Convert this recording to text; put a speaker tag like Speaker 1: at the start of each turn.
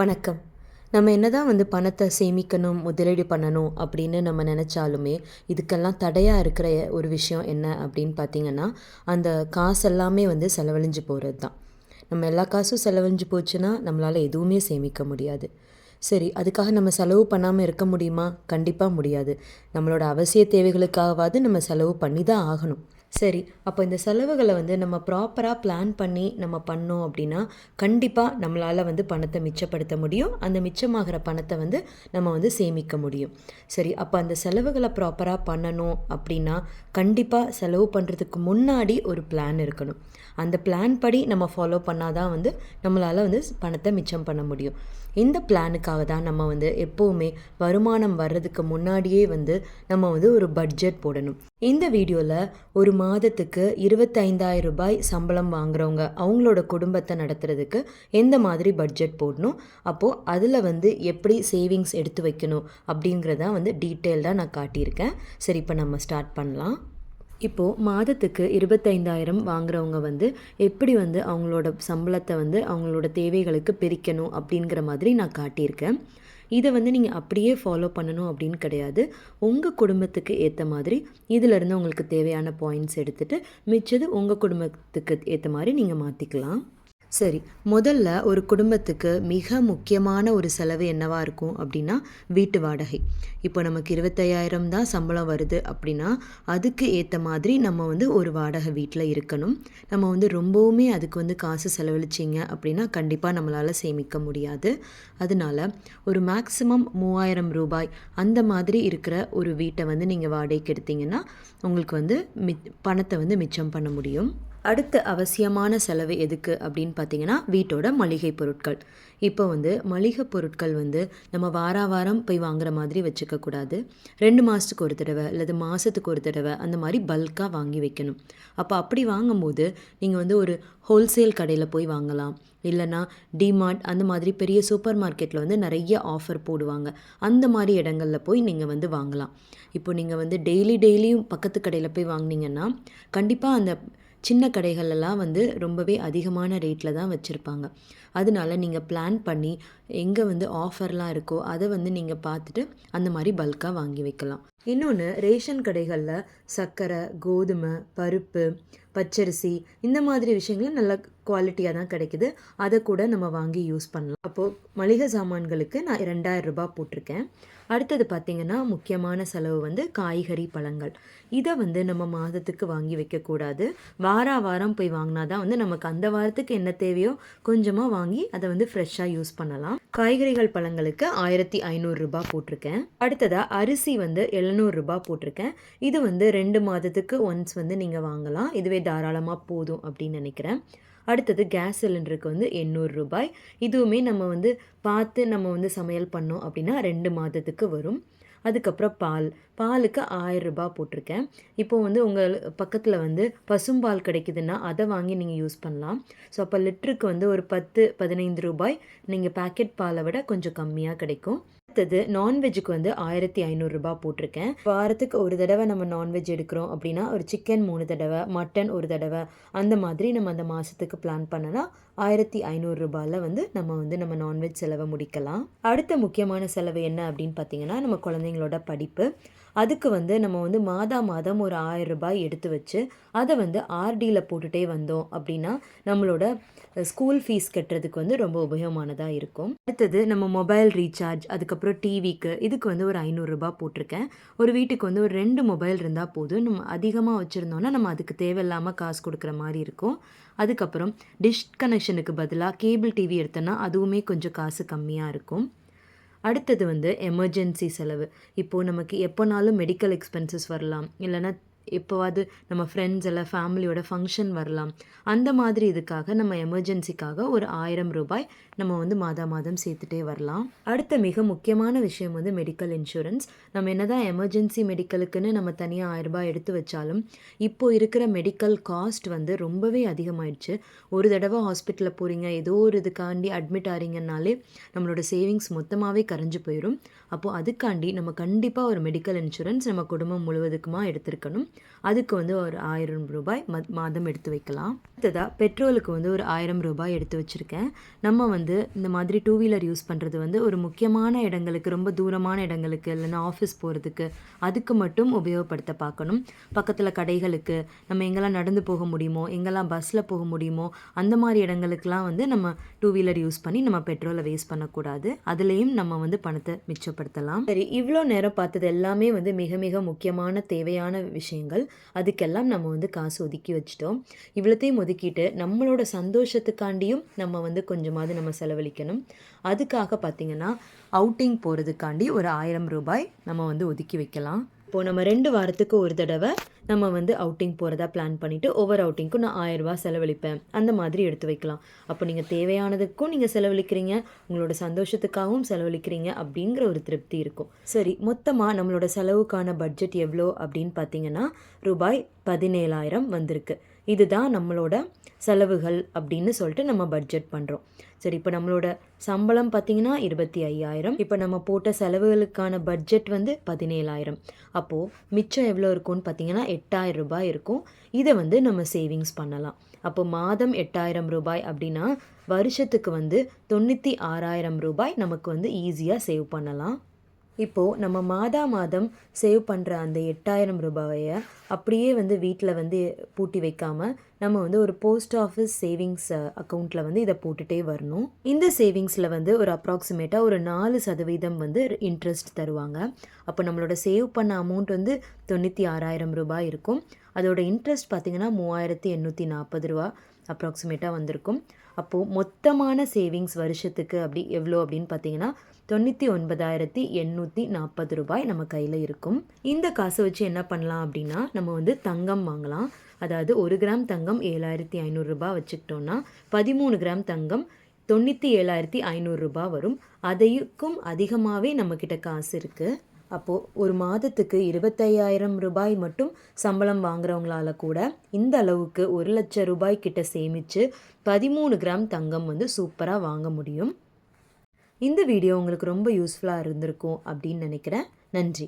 Speaker 1: வணக்கம். நம்ம என்னதான் வந்து பணத்தை சேமிக்கணும் முதலீடு பண்ணணும் அப்படின்னு நம்ம நினச்சாலுமே இதுக்கெல்லாம் தடையாக இருக்கிற ஒரு விஷயம் என்ன அப்படின்னு பார்த்தீங்கன்னா அந்த காசு எல்லாமே வந்து செலவழிஞ்சு போகிறது தான் நம்ம எல்லா காசும் செலவழிஞ்சு போச்சுன்னா நம்மளால் எதுவுமே சேமிக்க முடியாது. சரி அதுக்காக நம்ம செலவு பண்ணாமல் இருக்க முடியுமா? கண்டிப்பாக முடியாது. நம்மளோட அவசிய தேவைகளுக்காகவாது நம்ம செலவு பண்ணி தான் ஆகணும். சரி அப்போ இந்த செலவுகளை வந்து நம்ம ப்ராப்பராக பிளான் பண்ணி நம்ம பண்ணோம் அப்படின்னா கண்டிப்பாக நம்மளால் வந்து பணத்தை மிச்சப்படுத்த முடியும். அந்த மிச்சமாகிற பணத்தை வந்து நம்ம வந்து சேமிக்க முடியும். சரி அப்போ அந்த செலவுகளை ப்ராப்பராக பண்ணணும் அப்படின்னா கண்டிப்பாக செலவு பண்ணுறதுக்கு முன்னாடி ஒரு பிளான் இருக்கணும். அந்த பிளான் படி நம்ம ஃபாலோ பண்ணால் தான் வந்து நம்மளால் வந்து பணத்தை மிச்சம் பண்ண முடியும். இந்த பிளானுக்காக தான் நம்ம வந்து எப்போவுமே வருமானம் வர்றதுக்கு முன்னாடியே வந்து நம்ம வந்து ஒரு பட்ஜெட் போடணும். இந்த வீடியோவில் ஒரு மாதத்துக்கு இருபத்தைந்தாயிரம் ரூபாய் சம்பளம் வாங்குறவங்க அவங்களோட குடும்பத்தை நடத்துறதுக்கு எந்த மாதிரி பட்ஜெட் போடணும் அப்போது அதில் வந்து எப்படி சேவிங்ஸ் எடுத்து வைக்கணும் அப்படிங்கிறதான் வந்து டீட்டெயில்டாக நான் காட்டியிருக்கேன். சரி இப்போ நம்ம ஸ்டார்ட் பண்ணலாம். இப்போது மாதத்துக்கு இருபத்தைந்தாயிரம் வாங்குறவங்க வந்து எப்படி வந்து அவங்களோட சம்பளத்தை வந்து அவங்களோட தேவைகளுக்கு பிரிக்கணும் அப்படிங்கிற மாதிரி நான் காட்டியிருக்கேன். இதை வந்து நீங்கள் அப்படியே ஃபாலோ பண்ணணும் அப்படின்னு கிடையாது. உங்கள் குடும்பத்துக்கு ஏற்ற மாதிரி இதிலிருந்து உங்களுக்கு தேவையான பாயிண்ட்ஸ் எடுத்துகிட்டு மிச்சது உங்கள் குடும்பத்துக்கு ஏற்ற மாதிரி நீங்கள் மாற்றிக்கலாம் சரி முதல்ல ஒரு குடும்பத்துக்கு மிக முக்கியமான ஒரு செலவு என்னவாக இருக்கும் அப்படின்னா வீட்டு வாடகை. இப்போ நமக்கு இருபத்தையாயிரம் தான் சம்பளம் வருது அப்படின்னா அதுக்கு ஏற்ற மாதிரி நம்ம வந்து ஒரு வாடகை வீட்டில் இருக்கணும். நம்ம வந்து ரொம்பவுமே அதுக்கு வந்து காசு செலவழிச்சிங்க அப்படின்னா கண்டிப்பாக நம்மளால் சேமிக்க முடியாது. அதனால ஒரு மேக்ஸிமம் மூவாயிரம் ரூபாய் அந்த மாதிரி இருக்கிற ஒரு வீட்டை வந்து நீங்கள் வாடகைக்கு எடுத்தீங்கன்னா உங்களுக்கு வந்து மி பணத்தை வந்து மிச்சம் பண்ண முடியும். அடுத்த அவசியமான செலவு எதுக்கு அப்படின்னு பார்த்தீங்கன்னா வீட்டோட மளிகை பொருட்கள். இப்போ வந்து மளிகை பொருட்கள் வந்து நம்ம வார வாரம் போய் வாங்குற மாதிரி வச்சுக்கக்கூடாது ரெண்டு மாதத்துக்கு ஒரு தடவை அல்லது மாதத்துக்கு ஒரு தடவை அந்த மாதிரி பல்காக வாங்கி வைக்கணும். அப்போ அப்படி வாங்கும்போது நீங்கள் வந்து ஒரு ஹோல்சேல் கடையில் போய் வாங்கலாம். இல்லைனா டிமார்ட் அந்த மாதிரி பெரிய சூப்பர் மார்க்கெட்டில் வந்து நிறைய ஆஃபர் போடுவாங்க. அந்த மாதிரி இடங்களில் போய் நீங்கள் வந்து வாங்கலாம். இப்போ நீங்கள் வந்து டெய்லி டெய்லியும் பக்கத்து கடையில் போய் வாங்கினீங்கன்னா கண்டிப்பாக அந்த சின்ன கடைகளெல்லாம் வந்து ரொம்பவே அதிகமான ரேட்டில் தான் வச்சுருப்பாங்க. அதனால நீங்கள் பிளான் பண்ணி எங்கே வந்து ஆஃபர்லாம் இருக்கோ அதை வந்து நீங்கள் பார்த்துட்டு அந்த மாதிரி பல்காக வாங்கி வைக்கலாம். இன்னொன்று ரேஷன் கடைகளில் சர்க்கரை கோதுமை பருப்பு பச்சரிசி இந்த மாதிரி விஷயங்களும் நல்ல குவாலிட்டியாக தான் கிடைக்குது. அதை கூட நம்ம வாங்கி யூஸ் பண்ணலாம். அப்போது மளிகை சாமான்களுக்கு நான் ரெண்டாயிரம் ரூபாய் போட்டிருக்கேன். அடுத்தது பார்த்திங்கன்னா முக்கியமான செலவு வந்து காய்கறி பழங்கள். இதை வந்து நம்ம மாதத்துக்கு வாங்கி வைக்கக்கூடாது. வார வாரம் போய் வாங்கினா தான் வந்து நமக்கு அந்த வாரத்துக்கு என்ன தேவையோ கொஞ்சமாக வாங்கி அதை வந்து ஃப்ரெஷ்ஷாக யூஸ் பண்ணலாம். காய்கறிகள் பழங்களுக்கு ஆயிரத்தி ஐநூறுரூபா போட்டிருக்கேன். அடுத்ததாக அரிசி வந்து எழுநூறுரூபா போட்டிருக்கேன். இது வந்து ரெண்டு மாதத்துக்கு ஒன்ஸ் வந்து நீங்கள் வாங்கலாம். இதுவே தாராளமாக போதும் அப்படின்னு நினைக்கிறேன். அடுத்தது கேஸ் சிலிண்டருக்கு வந்து எண்ணூறு ரூபாய். இதுவுமே நம்ம வந்து பார்த்து நம்ம வந்து சமையல் பண்ணோம் அப்படின்னா ரெண்டு மாதத்துக்கு வரும். அதுக்கப்புறம் பால். பாலுக்கு ஆயிரம் ரூபாய் போட்டிருக்கேன். இப்போது வந்து உங்கள் பக்கத்தில் வந்து பசும்பால் கிடைக்குதுன்னா அதை வாங்கி நீங்கள் யூஸ் பண்ணலாம். ஸோ அப்போ லிட்டருக்கு வந்து ஒரு பத்து பதினைந்து ரூபாய் நீங்கள் பேக்கெட் பாலை விட கொஞ்சம் கம்மியாக கிடைக்கும். அடுத்தது நான்வெஜ்ஜுக்கு வந்து ஆயிரத்தி ஐநூறுரூபா போட்டிருக்கேன். வாரத்துக்கு ஒரு தடவை நம்ம நான்வெஜ் எடுக்கிறோம் அப்படின்னா ஒரு சிக்கன் மூணு தடவை மட்டன் ஒரு தடவை அந்த மாதிரி நம்ம அந்த மாதத்துக்கு பிளான் பண்ணனா ஆயிரத்தி ஐநூறுரூபாவில் வந்து நம்ம வந்து நம்ம நான்வெஜ் செலவை முடிக்கலாம். அடுத்த முக்கியமான செலவு என்ன அப்படின்னு பார்த்தீங்கன்னா நம்ம குழந்தைங்களோட படிப்பு. அதுக்கு வந்து நம்ம வந்து மாதா மாதம் ஒரு ஆயிரம் ரூபாய் எடுத்து வச்சு அதை வந்து ஆர்டியில் போட்டுகிட்டே வந்தோம் அப்படின்னா நம்மளோட ஸ்கூல் ஃபீஸ் கட்டுறதுக்கு வந்து ரொம்ப உபயோகமானதாக இருக்கும். அடுத்தது நம்ம மொபைல் ரீசார்ஜ் அதுக்கப்புறம் டிவிக்கு இதுக்கு வந்து ஒரு ஐநூறுரூபா போட்டிருக்கேன். ஒரு வீட்டுக்கு வந்து ஒரு ரெண்டு மொபைல் இருந்தால் போதும். நம்ம அதிகமாக வச்சுருந்தோன்னா நம்ம அதுக்கு தேவையில்லாமல் காசு கொடுக்குற மாதிரி இருக்கும். அதுக்கப்புறம் டிஷ் கனெக்ஷனுக்கு பதிலாக கேபிள் டிவி எடுத்தோன்னா அதுவுமே கொஞ்சம் காசு கம்மியாக இருக்கும். அடுத்தது வந்து எமர்ஜென்சி செலவு. இப்போது நமக்கு எப்போனாலும் மெடிக்கல் எக்ஸ்பென்சஸ் வரலாம். இல்லைனா எப்போவாது நம்ம ஃப்ரெண்ட்ஸ் எல்லாம் ஃபேமிலியோட ஃபங்க்ஷன் வரலாம். அந்த மாதிரி இதுக்காக நம்ம எமர்ஜென்சிக்காக ஒரு ஆயிரம் ரூபாய் நம்ம வந்து மாதா மாதம் சேர்த்துட்டே வரலாம். அடுத்த மிக முக்கியமான விஷயம் வந்து மெடிக்கல் இன்சூரன்ஸ் நம்ம என்ன தான் எமர்ஜென்சி மெடிக்கலுக்குன்னு நம்ம தனியாக ஆயிரம் ரூபாய் எடுத்து வச்சாலும் இப்போது இருக்கிற மெடிக்கல் காஸ்ட் வந்து ரொம்பவே அதிகமாயிடுச்சு. ஒரு தடவை ஹாஸ்பிட்டலில் போகிறீங்க ஏதோ ஒரு இதுக்காண்டி அட்மிட் ஆகிறீங்கனாலே நம்மளோட சேவிங்ஸ் மொத்தமாகவே கரைஞ்சு போயிடும் அப்போது அதுக்காண்டி நம்ம கண்டிப்பாக ஒரு மெடிக்கல் இன்சூரன்ஸ் நம்ம குடும்பம் முழுவதுக்குமா எடுத்திருக்கணும். அதுக்கு வந்து ஒரு ஆயிரம் ரூபாய் மத் மாதம் எடுத்து வைக்கலாம். அடுத்ததாக பெட்ரோலுக்கு வந்து ஒரு ஆயிரம் ரூபாய் எடுத்து வச்சுருக்கேன். நம்ம வந்து இந்த மாதிரி டூ வீலர் யூஸ் பண்ணுறது வந்து ஒரு முக்கியமான இடங்களுக்கு ரொம்ப தூரமான இடங்களுக்கு இல்லைன்னா ஆஃபீஸ் போகிறதுக்கு அதுக்கு மட்டும் உபயோகப்படுத்த பார்க்கணும். பக்கத்தில் கடைகளுக்கு நம்ம எங்கெல்லாம் நடந்து போக முடியுமோ எங்கெல்லாம் பஸ்ஸில் போக முடியுமோ அந்த மாதிரி இடங்களுக்கெல்லாம் வந்து நம்ம டூ வீலர் யூஸ் பண்ணி நம்ம பெட்ரோலை வேஸ்ட் பண்ணக்கூடாது. அதுலேயும் நம்ம வந்து பணத்தை மிச்சப்படுத்தலாம். சரி இவ்வளோ நேரம் பார்த்தது எல்லாமே வந்து மிக மிக முக்கியமான தேவையான விஷயம் விஷயங்கள் அதுக்கெல்லாம் நம்ம வந்து காசு ஒதுக்கி வச்சிட்டோம். இவ்வளோத்தையும் ஒதுக்கிட்டு நம்மளோட சந்தோஷத்துக்காண்டியும் நம்ம வந்து கொஞ்சமாவது நம்ம செலவழிக்கணும். அதுக்காக பார்த்திங்கன்னா அவுட்டிங் போகிறதுக்காண்டி ஒரு ஆயிரம் ரூபாய் நம்ம வந்து ஒதுக்கி வைக்கலாம். இப்போது நம்ம ரெண்டு வாரத்துக்கு ஒரு தடவை நம்ம வந்து அவுட்டிங் போகிறதா பிளான் பண்ணிவிட்டு ஒவ்வொரு அவுட்டிங்க்கும் நான் ஆயிரரூபா செலவழிப்பேன். அந்த மாதிரி எடுத்து வைக்கலாம். அப்போ நீங்கள் தேவையானதுக்கும் நீங்கள் செலவழிக்கிறீங்க. உங்களோட சந்தோஷத்துக்காகவும் செலவழிக்கிறீங்க அப்படிங்கிற ஒரு திருப்தி இருக்கும். சரி மொத்தமாக நம்மளோட செலவுக்கான பட்ஜெட் எவ்வளோ அப்படின்னு பார்த்தீங்கன்னா ரூபாய் பதினேழாயிரம் வந்திருக்கு. இதுதான் நம்மளோட செலவுகள் அப்படின்னு சொல்லிட்டு நம்ம பட்ஜெட் பண்ணுறோம் சரி இப்போ நம்மளோட சம்பளம் பார்த்திங்கன்னா இருபத்தி ஐயாயிரம். இப்போ நம்ம போட்ட செலவுகளுக்கான பட்ஜெட் வந்து பதினேழாயிரம். அப்போது மிச்சம் எவ்வளோ இருக்கும்னு பார்த்தீங்கன்னா எட்டாயிரம் ரூபாய் இருக்கும். இதை வந்து நம்ம சேவிங்ஸ் பண்ணலாம். அப்போ மாதம் எட்டாயிரம் ரூபாய் அப்படின்னா வருஷத்துக்கு வந்து தொண்ணூற்றி ஆறாயிரம் ரூபாய் நமக்கு வந்து ஈஸியாக சேவ் பண்ணலாம். இப்போது நம்ம மாதா மாதம் சேவ் பண்ணுற அந்த எட்டாயிரம் ரூபாயை அப்படியே வந்து வீட்டில் வந்து பூட்டி வைக்காமல் நம்ம வந்து ஒரு போஸ்ட் ஆஃபீஸ் சேவிங்ஸ் அக்கௌண்ட்டில் வந்து இதை போட்டுகிட்டே வரணும். இந்த சேவிங்ஸில் வந்து ஒரு அப்ராக்சிமேட்டாக ஒரு நாலு சதவீதம் வந்து இன்ட்ரெஸ்ட் தருவாங்க. அப்போ நம்மளோட சேவ் பண்ண அமௌண்ட் வந்து தொண்ணூற்றி ஆறாயிரம் ரூபாய் இருக்கும். அதோட இன்ட்ரெஸ்ட் பார்த்திங்கன்னா மூவாயிரத்தி எண்ணூற்றி நாற்பது ரூபா அப்ராக்சிமேட்டாக வந்திருக்கும். அப்போது மொத்தமான சேவிங்ஸ் வருஷத்துக்கு அப்படி எவ்வளோ அப்படின்னு பார்த்தீங்கன்னா தொண்ணூற்றி ஒன்பதாயிரத்தி எண்ணூற்றி நாற்பது ரூபாய் நம்ம கையில் இருக்கும். இந்த காசை வச்சு என்ன பண்ணலாம் அப்படின்னா நம்ம வந்து தங்கம் வாங்கலாம். அதாவது ஒரு கிராம் தங்கம் ஏழாயிரத்தி ஐநூறுரூபா வச்சுக்கிட்டோன்னா பதிமூணு கிராம் தங்கம் தொண்ணூற்றி ஏழாயிரத்தி ஐநூறுரூபா வரும். அதைக்கும் அதிகமாகவே நம்மக்கிட்ட காசு இருக்குது அப்போது ஒரு மாதத்துக்கு இருபத்தையாயிரம் ரூபாய் மட்டும் சம்பளம் வாங்குறவங்களால கூட இந்த அளவுக்கு ஒரு லட்சம் ரூபாய் கிட்ட சேமித்து பதிமூணு கிராம் தங்கம் வந்து சூப்பராக வாங்க முடியும். இந்த வீடியோ உங்களுக்கு ரொம்ப யூஸ்ஃபுல்லாக இருந்திருக்கும் அப்படின்னு நினைக்கிறேன். நன்றி.